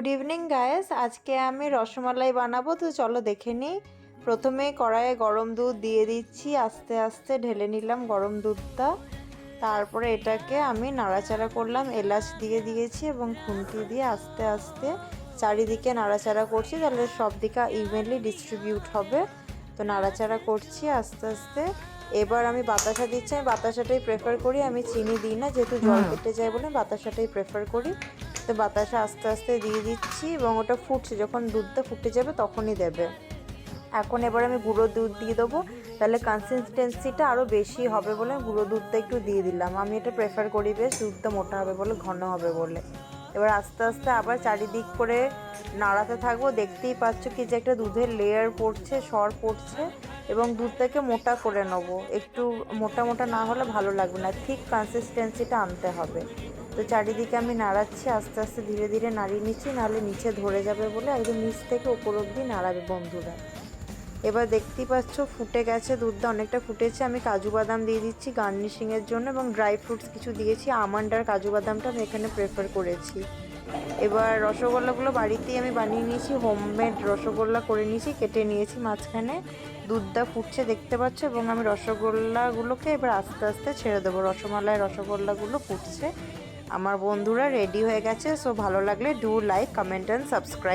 Good evening guys আজকে আমি রসমালাই বানাবো তো চলো দেখে নিই। প্রথমে কড়াইয়ে গরম দুধ দিয়ে দিচ্ছি। আস্তে আস্তে ঢেলে নিলাম গরম দুধটা। তারপরে এটাকে আমি নাড়াচাড়া করলাম। এলাচ দিয়ে দিয়েছি এবং খুন্তি দিয়ে আস্তে আস্তে চারিদিকে নাড়াচাড়া করছি। তাহলে সব দিকে ইভেনলি ডিস্ট্রিবিউট হবে। তো নাড়াচাড়া করছি আস্তে আস্তে। এবার আমি বাতাসা দিচ্ছি। আমি বাতাসাটাই প্রেফার করি। আমি চিনি দিই না যেহেতু জল কেটে যায় বলে বাতাসাটাই প্রেফার করি। তো বাতাসা আস্তে আস্তে দিয়ে দিচ্ছি এবং ওটা ফুটছে। যখন দুধটা ফুটে যাবে তখনই দেবে। এখন এবার আমি গুঁড়ো দুধ দিয়ে দেবো। তাহলে কনসিস্টেন্সিটা আরও বেশি হবে বলে গুঁড়ো দুধটা একটু দিয়ে দিলাম। আমি এটা প্রেফার করি বেশ, দুধটা মোটা হবে বলে, ঘন হবে বলে। এবার আস্তে আস্তে আবার চারিদিক করে নাড়াতে থাকব। দেখতেই পাচ্ছ কি যে একটা দুধের লেয়ার পড়ছে, সর পড়ছে এবং দুধটাকে মোটা করে নেব। একটু মোটা মোটা না হলে ভালো লাগবে না। ঠিক কনসিস্টেন্সিটা আনতে হবে। তো চারিদিকে আমি নাড়াচ্ছি, আস্তে আস্তে ধীরে ধীরে নাড়িয়ে নিচ্ছি, নাহলে নিচে ধরে যাবে বলে একদম নিচ থেকে ওপর অব্দি নাড়াবে বন্ধুরা। এবার দেখতেই পাচ্ছ ফুটে গেছে দুধটা, অনেকটা ফুটেছে। আমি কাজু বাদাম দিয়ে দিচ্ছি গার্নিশিংয়ের জন্য এবং ড্রাই ফ্রুটস কিছু দিয়েছি। আমন্ড আর কাজু বাদামটা আমি এখানে প্রেফার করেছি। এবার রসগোল্লাগুলো বাড়িতেই আমি বানিয়ে নিয়েছি হোমমেড রসগোল্লা করে নিয়েছি, কেটে নিয়েছি মাঝখানে। দুধটা ফুটছে দেখতে পাচ্ছ এবং আমি রসগোল্লাগুলোকে এবার আস্তে আস্তে ছেড়ে দেবো। রসমালাই রসগোল্লাগুলো ফুটছে। আমার বন্ধুরা রেডি হয়ে গেছে সো ভালো লাগলে do like comment and subscribe